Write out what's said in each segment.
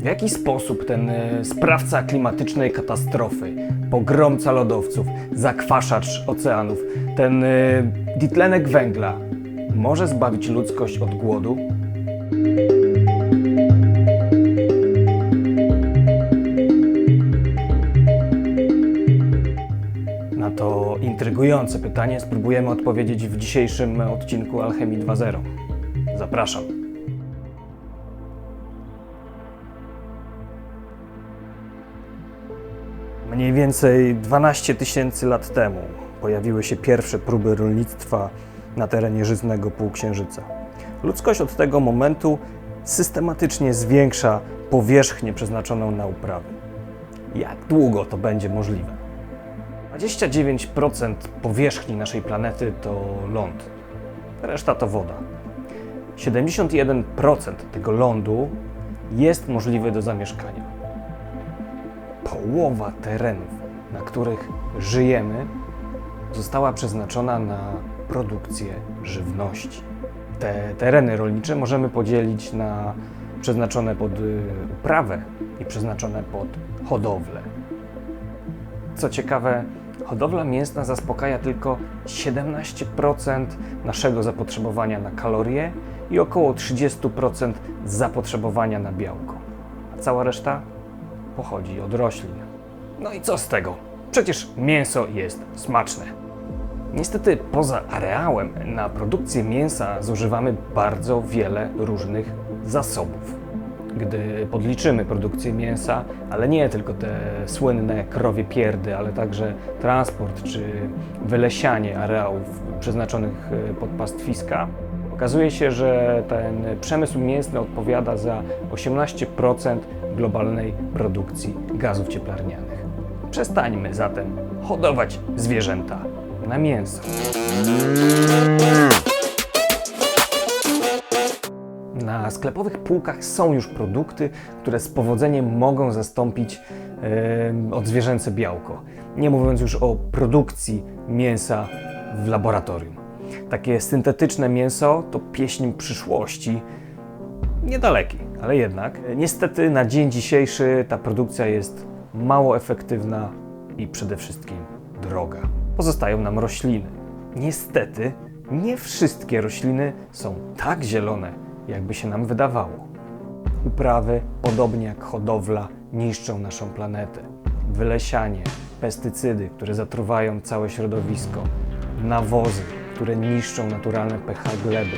W jaki sposób ten e, sprawca klimatycznej katastrofy, pogromca lodowców, zakwaszacz oceanów, ten e, dwutlenek węgla może zbawić ludzkość od głodu? Na to intrygujące pytanie spróbujemy odpowiedzieć w dzisiejszym odcinku Alchemii 2.0. Zapraszam. Mniej więcej 12 tysięcy lat temu pojawiły się pierwsze próby rolnictwa na terenie żyznego półksiężyca. Ludzkość od tego momentu systematycznie zwiększa powierzchnię przeznaczoną na uprawy. Jak długo to będzie możliwe? 29% powierzchni naszej planety to ląd, reszta to woda. 71% tego lądu jest możliwy do zamieszkania. Połowa terenów, na których żyjemy, została przeznaczona na produkcję żywności. Te tereny rolnicze możemy podzielić na przeznaczone pod y, uprawę i przeznaczone pod hodowlę. Co ciekawe, hodowla mięsna zaspokaja tylko 17% naszego zapotrzebowania na kalorie i około 30% zapotrzebowania na białko. A cała reszta pochodzi od roślin. No i co z tego? Przecież mięso jest smaczne. Niestety, poza areałem na produkcję mięsa zużywamy bardzo wiele różnych zasobów. Gdy podliczymy produkcję mięsa, ale nie tylko te słynne krowie pierdy, ale także transport czy wylesianie areałów przeznaczonych e, pod pastwiska, okazuje się, że ten przemysł mięsny odpowiada za 18% globalnej produkcji gazów cieplarnianych. Przestańmy zatem hodować zwierzęta na mięso. Na sklepowych półkach są już produkty, które z powodzeniem mogą zastąpić em, odzwierzęce białko. Nie mówiąc już o produkcji mięsa w laboratorium. Takie syntetyczne mięso to pieśń przyszłości, niedalekiej, ale jednak. Niestety na dzień dzisiejszy ta produkcja jest mało efektywna i przede wszystkim droga. Pozostają nam rośliny. Niestety nie wszystkie rośliny są tak zielone, jakby się nam wydawało. Uprawy, podobnie jak hodowla, niszczą naszą planetę. Wylesianie, pestycydy, które zatruwają całe środowisko, nawozy, które niszczą naturalne pH gleby,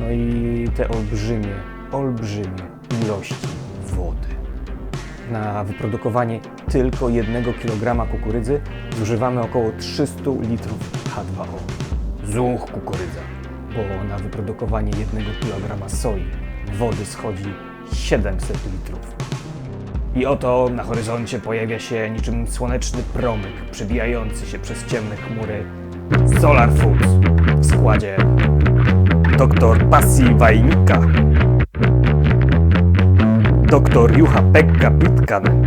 no i te olbrzymie, olbrzymie ilości wody. Na wyprodukowanie tylko jednego kilograma kukurydzy zużywamy około 300 litrów H2O. Zuch kukurydza, bo na wyprodukowanie jednego kilograma soi wody schodzi 700 litrów. I oto na horyzoncie pojawia się niczym słoneczny promyk przebijający się przez ciemne chmury Solar Foods w składzie dr Pasi Wajnika, dr Juha Pekka Pitkanen,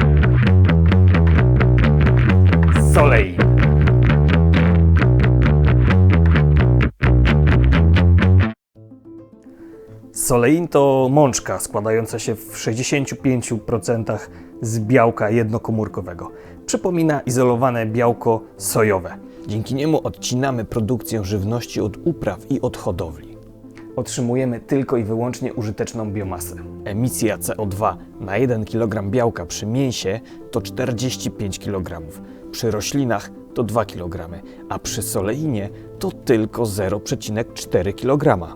Soleil. Solein to mączka składająca się w 65% z białka jednokomórkowego. Przypomina izolowane białko sojowe. Dzięki niemu odcinamy produkcję żywności od upraw i od hodowli. Otrzymujemy tylko i wyłącznie użyteczną biomasę. Emisja CO2 na 1 kg białka przy mięsie to 45 kg, przy roślinach to 2 kg, a przy soleinie to tylko 0,4 kg.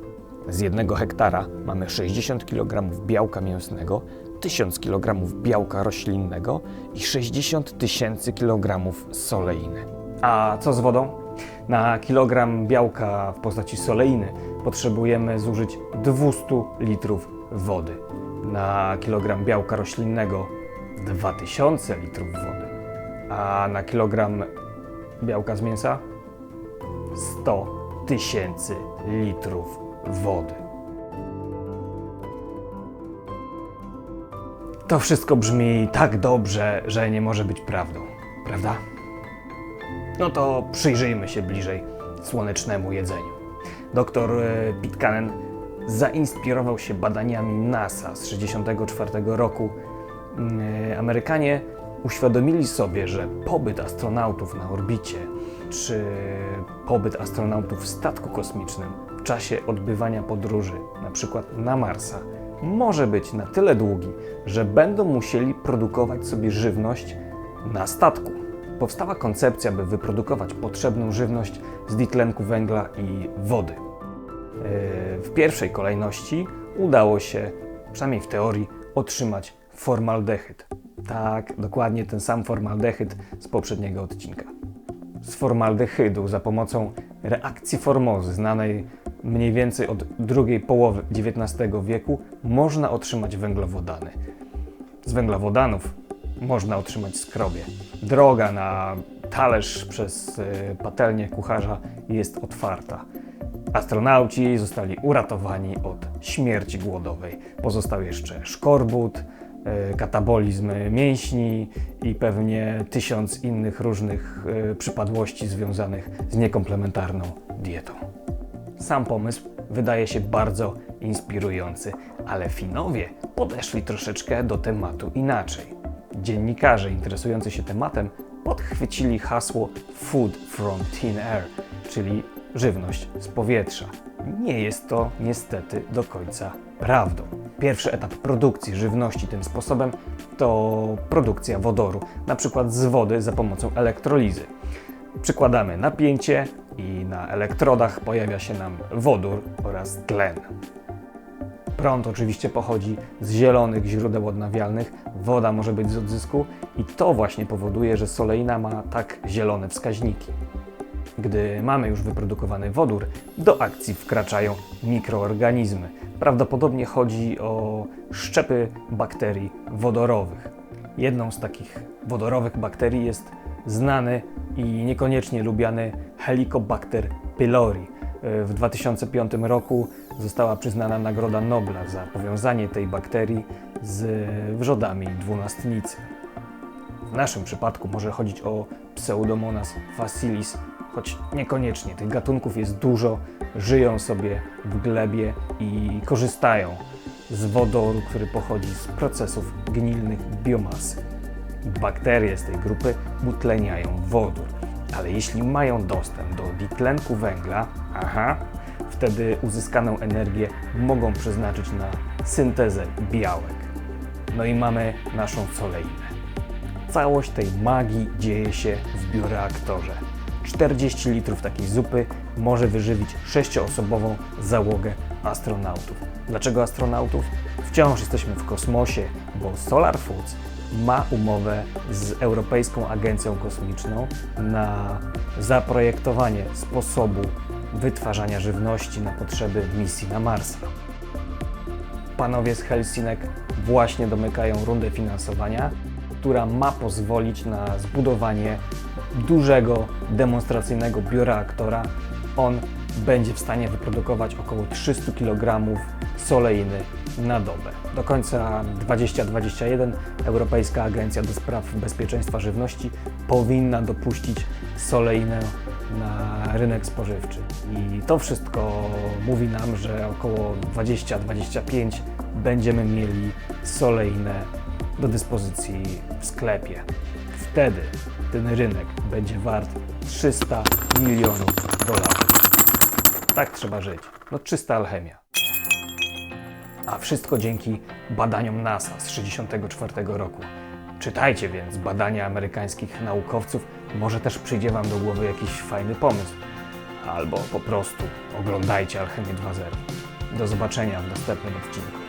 Z jednego hektara mamy 60 kg białka mięsnego, 1000 kg białka roślinnego i 60 tysięcy kg soleiny. A co z wodą? Na kilogram białka w postaci soleiny potrzebujemy zużyć 200 litrów wody. Na kilogram białka roślinnego 2000 litrów wody. A na kilogram białka z mięsa 100 tysięcy litrów wody. To wszystko brzmi tak dobrze, że nie może być prawdą, prawda? No to przyjrzyjmy się bliżej słonecznemu jedzeniu. Doktor e, Pitkanen zainspirował się badaniami NASA z 1964 roku mm, Amerykanie uświadomili sobie, że pobyt astronautów na orbicie czy pobyt astronautów w statku kosmicznym w czasie odbywania podróży, na przykład na Marsa, może być na tyle długi, że będą musieli produkować sobie żywność na statku. Powstała koncepcja, by wyprodukować potrzebną żywność z dwutlenku węgla i wody. Yy, W pierwszej kolejności udało się, przynajmniej w teorii, otrzymać formaldehyd. Tak, dokładnie ten sam formaldehyd z poprzedniego odcinka. Z formaldehydu za pomocą reakcji formozy, znanej mniej więcej od drugiej połowy XIX wieku, można otrzymać węglowodany. Z węglowodanów można otrzymać skrobie. Droga na talerz przez y, patelnię kucharza jest otwarta. Astronauci zostali uratowani od śmierci głodowej. Pozostał jeszcze szkorbut, y, katabolizm mięśni i pewnie tysiąc innych różnych y, przypadłości związanych z niekomplementarną dietą. Sam pomysł wydaje się bardzo inspirujący, ale Finowie podeszli troszeczkę do tematu inaczej. Dziennikarze interesujący się tematem podchwycili hasło Food from Thin Air, czyli żywność z powietrza. Nie jest to niestety do końca prawdą. Pierwszy etap produkcji żywności tym sposobem to produkcja wodoru, na przykład z wody za pomocą elektrolizy. Przykładamy napięcie i na elektrodach pojawia się nam wodór oraz tlen. Prąd oczywiście pochodzi z zielonych źródeł odnawialnych, woda może być z odzysku i to właśnie powoduje, że soleina ma tak zielone wskaźniki. Gdy mamy już wyprodukowany wodór, do akcji wkraczają mikroorganizmy. Prawdopodobnie chodzi o szczepy bakterii wodorowych. Jedną z takich wodorowych bakterii jest znany i niekoniecznie lubiany Helicobacter pylori. W 2005 roku została przyznana Nagroda Nobla za powiązanie tej bakterii z wrzodami dwunastnicy. W naszym przypadku może chodzić o Pseudomonas facilis, choć niekoniecznie. Tych gatunków jest dużo, żyją sobie w glebie i korzystają z wodoru, który pochodzi z procesów gnilnych biomasy. Bakterie z tej grupy utleniają wodór, ale jeśli mają dostęp do dwutlenku węgla, aha, wtedy uzyskaną energię mogą przeznaczyć na syntezę białek. No i mamy naszą soleinę. Całość tej magii dzieje się w bioreaktorze. 40 litrów takiej zupy może wyżywić sześcioosobową załogę astronautów. Dlaczego astronautów? Wciąż jesteśmy w kosmosie, bo Solar Foods ma umowę z Europejską Agencją Kosmiczną na zaprojektowanie sposobu wytwarzania żywności na potrzeby misji na Marsa. Panowie z Helsinek właśnie domykają rundę finansowania, która ma pozwolić na zbudowanie dużego demonstracyjnego bioreaktora. On będzie w stanie wyprodukować około 300 kg soleiny na dobę. Do końca 2021 Europejska Agencja do Spraw Bezpieczeństwa Żywności powinna dopuścić soleinę na rynek spożywczy. I to wszystko mówi nam, że około 20-25 będziemy mieli soleinę do dyspozycji w sklepie. Wtedy ten rynek będzie wart 300 milionów dolarów. Tak trzeba żyć. No czysta alchemia. A wszystko dzięki badaniom NASA z 1964 roku. Czytajcie więc badania amerykańskich naukowców, może też przyjdzie Wam do głowy jakiś fajny pomysł. Albo po prostu oglądajcie Alchemię 2.0. Do zobaczenia w następnym odcinku.